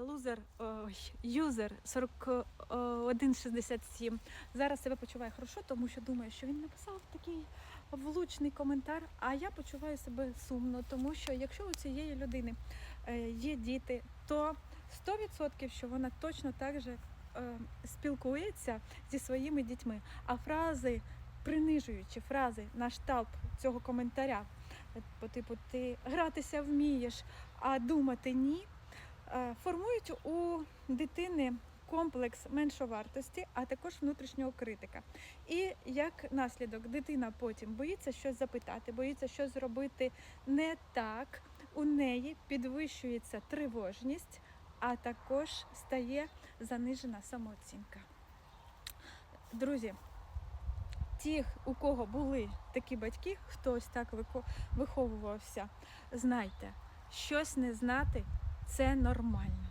лузер, ой, юзер 4167 зараз себе почуває хорошо, тому що думає, що він написав такий влучний коментар. А я почуваю себе сумно, тому що якщо у цієї людини е, є діти, то 100% що вона точно так же е, спілкується зі своїми дітьми. А фрази, принижуючі фрази на шталт цього коментаря, е, по типу ти гратися вмієш, а думати ні, формують у дитини комплекс меншовартості, а також внутрішнього критика. І як наслідок, дитина потім боїться щось запитати, боїться щось зробити не так. У неї підвищується тривожність, а також стає занижена самооцінка. Друзі, ті, у кого були такі батьки, хтось так виховувався, знайте, щось не знати це нормально.